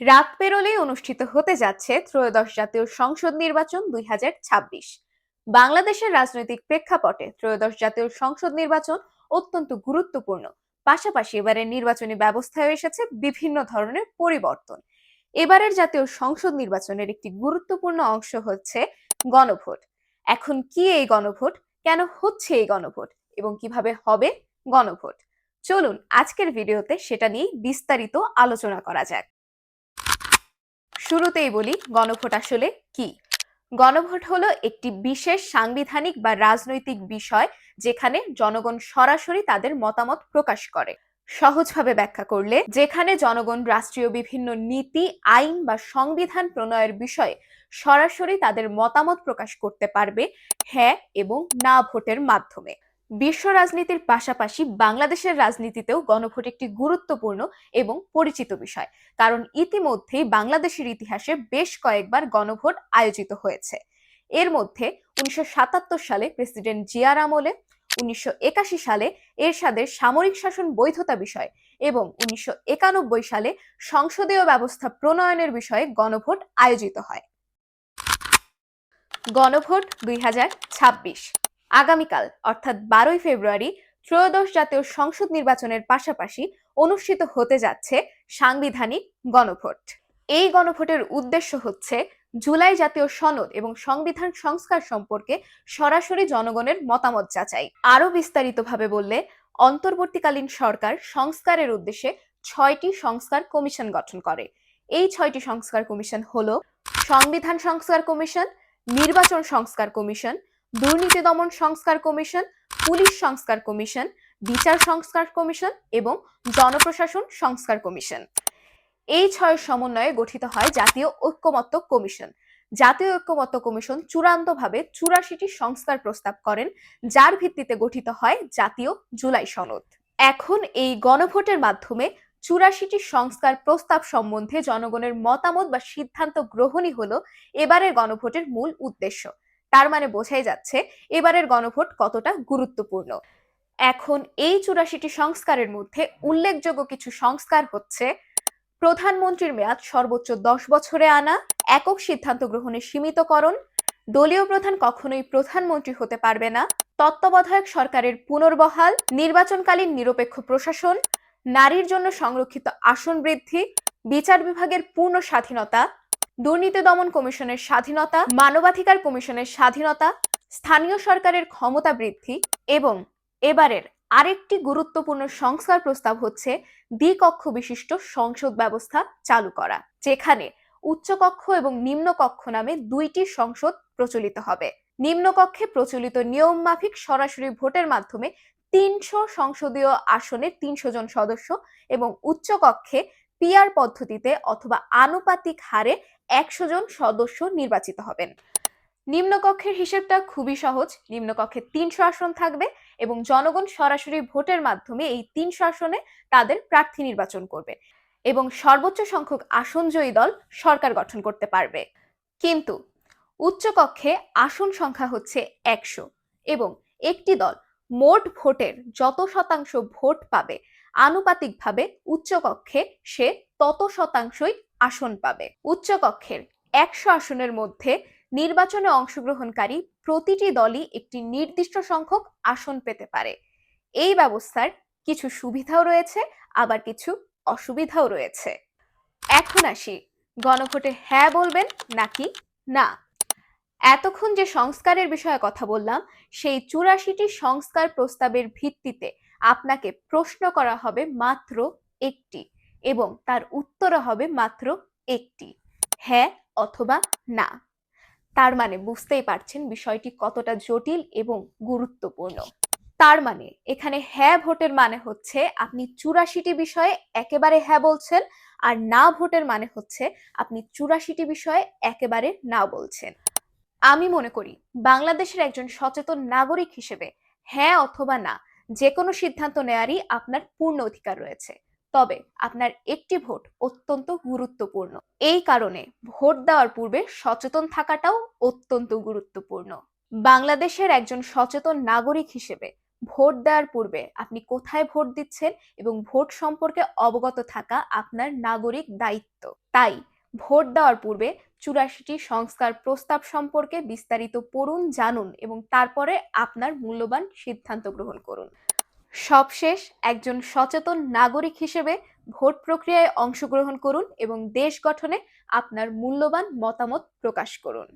রাত পেরোলেই অনুষ্ঠিত হতে যাচ্ছে ত্রয়োদশ জাতীয় সংসদ নির্বাচন দুই হাজার ছাব্বিশ। বাংলাদেশের রাজনৈতিক প্রেক্ষাপটে ত্রয়োদশ জাতীয় সংসদ নির্বাচন অত্যন্ত গুরুত্বপূর্ণ। পাশাপাশি এবারের নির্বাচনী ব্যবস্থায় এসেছে বিভিন্ন ধরনের পরিবর্তন। এবারের জাতীয় সংসদ নির্বাচনের একটি গুরুত্বপূর্ণ অংশ হচ্ছে গণভোট। এখন কি এই গণভোট? কেন হচ্ছে এই গণভোট? এবং কীভাবে হবে গণভোট? চলুন আজকের ভিডিওতে সেটা নিয়ে বিস্তারিত আলোচনা করা যাক। শুরুতেই বলি, গণভোট আসলে কি? গণভোট হলো একটি বিশেষ সাংবিধানিক বা রাজনৈতিক বিষয় যেখানে জনগণ সরাসরি তাদের মতামত প্রকাশ করে। সহজভাবে ব্যাখ্যা করলে, যেখানে জনগণ রাষ্ট্রীয় বিভিন্ন নীতি, আইন বা সংবিধান প্রণয়ের বিষয়ে সরাসরি তাদের মতামত প্রকাশ করতে পারবে হ্যাঁ এবং না ভোটের মাধ্যমে। বিশ্ব রাজনীতির পাশাপাশি বাংলাদেশের রাজনীতিতেও গণভোট একটি গুরুত্বপূর্ণ এবং পরিচিত বিষয়। কারণ ইতিমধ্যেই বাংলাদেশের ইতিহাসে বেশ কয়েকবার গণভোট আয়োজিত হয়েছে। এর মধ্যে উনিশশো সাতাত্তর সালে প্রেসিডেন্ট জিয়ার আমলে, উনিশশো একাশি সালে এরশাদের সামরিক শাসন বৈধতা বিষয় এবং উনিশশো একানব্বই সালে সংসদীয় ব্যবস্থা প্রণয়নের বিষয়ে গণভোট আয়োজিত হয়। গণভোট দুই হাজার ছাব্বিশ আগামীকাল, অর্থাৎ বারোই ফেব্রুয়ারি, ত্রয়োদশ জাতীয় সংসদ নির্বাচনের পাশাপাশি অনুষ্ঠিত হতে যাচ্ছে সাংবিধানিক গণভোট। এই গণভোটের উদ্দেশ্য হচ্ছে জুলাই জাতীয় সনদ এবং সংবিধান সংস্কার সম্পর্কে সরাসরি জনগণের মতামত যাচাই। আরও বিস্তারিতভাবে বললে, অন্তর্বর্তীকালীন সরকার সংস্কারের উদ্দেশ্যে ছয়টি সংস্কার কমিশন গঠন করে। এই ছয়টি সংস্কার কমিশন হলো সংবিধান সংস্কার কমিশন, নির্বাচন সংস্কার কমিশন দুর্নীতি দমন সংস্কার কমিশন, পুলিশ সংস্কার কমিশন, বিচার সংস্কার কমিশন এবং জনপ্রশাসন সংস্কার কমিশন। এই ছয় সমন্বয়ে গঠিত হয় জাতীয় ঐক্যমত্য কমিশন। জাতীয় ঐক্যমত্য কমিশন চূড়ান্তভাবে চুরাশিটি সংস্কার প্রস্তাব করেন, যার ভিত্তিতে গঠিত হয় জাতীয় জুলাই সনদ। এখন এই গণভোটের মাধ্যমে চুরাশিটি সংস্কার প্রস্তাব সম্বন্ধে জনগণের মতামত বা সিদ্ধান্ত গ্রহণই হলো এবারের গণভোটের মূল উদ্দেশ্য। তার মানে বোঝাই যাচ্ছে এবারের গণভোট কতটা গুরুত্বপূর্ণ। এখন এই চুরাশিটি সংস্কারের মধ্যে উল্লেখযোগ্য কিছু সংস্কার হচ্ছে, প্রধানমন্ত্রীর মেয়াদ সর্বোচ্চ দশ বছরে আনা, একক সিদ্ধান্ত গ্রহণের সীমিতকরণ, দলীয় প্রধান কখনোই প্রধানমন্ত্রী হতে পারবে না, তত্ত্বাবধায়ক সরকারের পুনর্বহাল, নির্বাচনকালীন নিরপেক্ষ প্রশাসন, নারীর জন্য সংরক্ষিত আসন বৃদ্ধি, বিচার বিভাগের পূর্ণ স্বাধীনতা দুর্নীতি দমন কমিশনের স্বাধীনতা, মানবাধিকার কমিশনের স্বাধীনতা, স্থানীয় সরকারের ক্ষমতা বৃদ্ধি এবং এবারের আরেকটি গুরুত্বপূর্ণ সংস্কার প্রস্তাব হচ্ছে দ্বিকক্ষ বিশিষ্ট সংসদ ব্যবস্থা চালু করা, যেখানে উচ্চকক্ষ এবং নিম্নকক্ষ নামে দুইটি সংসদ প্রচলিত হবে। নিম্নকক্ষে প্রচলিত নিয়ম মাফিক সরাসরি ভোটের মাধ্যমে তিনশো সংসদীয় আসনে তিনশো জন সদস্য এবং উচ্চকক্ষে পিয়ার পদ্ধতিতে অথবা আনুপাতিক হারে একশো জন সদস্য নির্বাচিত হবেন। নিম্নকক্ষের হিসেবটা খুবই সহজ। নিম্নকক্ষে তিনশো আসন থাকবে এবং জনগণ সরাসরি ভোটের মাধ্যমে এই তিনশো আসনে তাদের প্রার্থী নির্বাচন করবে এবং সর্বোচ্চ সংখ্যক আসন জয়ী দল সরকার গঠন করতে পারবে। কিন্তু উচ্চকক্ষে আসন সংখ্যা হচ্ছে একশো এবং একটি দল মোট ভোটের যত শতাংশ ভোট পাবে আনুপাতিকভাবে উচ্চকক্ষে সে তত শতাংশই আসন পাবে। উচ্চকক্ষের একশো আসনের মধ্যে নির্বাচনে অংশগ্রহণকারী প্রতিটি দলই একটি নির্দিষ্ট সংখ্যক আসন পেতে পারে। এই ব্যবস্থার কিছু সুবিধাও রয়েছে, আবার কিছু অসুবিধাও রয়েছে। এখন আসি, গণভোটে হ্যাঁ বলবেন নাকি না? এতক্ষণ যে সংস্কারের বিষয়ে কথা বললাম, সেই চুরাশিটি সংস্কার প্রস্তাবের ভিত্তিতে আপনাকে প্রশ্ন করা হবে মাত্র একটি এবং তার উত্তর হবে মাত্র একটি। হ্যাঁ অথবা না। তার মানে বুঝতেই পারছেন বিষয়টি কতটা জটিল এবং গুরুত্বপূর্ণ। তার মানে এখানে হ্যাঁ ভোটের মানে হচ্ছে আপনি চুরাশিটি বিষয়ে একেবারে হ্যাঁ বলছেন আর না ভোটের মানে হচ্ছে আপনি চুরাশিটি বিষয়ে একেবারে না বলছেন। আমি মনে করি বাংলাদেশের একজন সচেতন নাগরিক হিসেবে হ্যাঁ অথবা না যে কোনো সিদ্ধান্ত নেয়ারই আপনার পূর্ণ অধিকার রয়েছে। তবে আপনার একটি ভোট অত্যন্ত গুরুত্বপূর্ণ। এই কারণে ভোট দেওয়ার পূর্বে সচেতন থাকাটাও অত্যন্ত গুরুত্বপূর্ণ। বাংলাদেশের একজন সচেতন নাগরিক হিসেবে ভোট দেওয়ার পূর্বে আপনি কোথায় ভোট দিচ্ছেন এবং ভোট সম্পর্কে অবগত থাকা আপনার নাগরিক দায়িত্ব। তাই ভোট দেওয়ার পূর্বে চুরাশিটি সংস্কার প্রস্তাব সম্পর্কে বিস্তারিত পড়ুন, জানুন এবং তারপরে আপনার মূল্যবান সিদ্ধান্ত গ্রহণ করুন। সবশেষ, একজন সচেতন নাগরিক হিসেবে ভোট প্রক্রিয়ায় অংশগ্রহণ করুন এবং দেশ গঠনে আপনার মূল্যবান মতামত প্রকাশ করুন।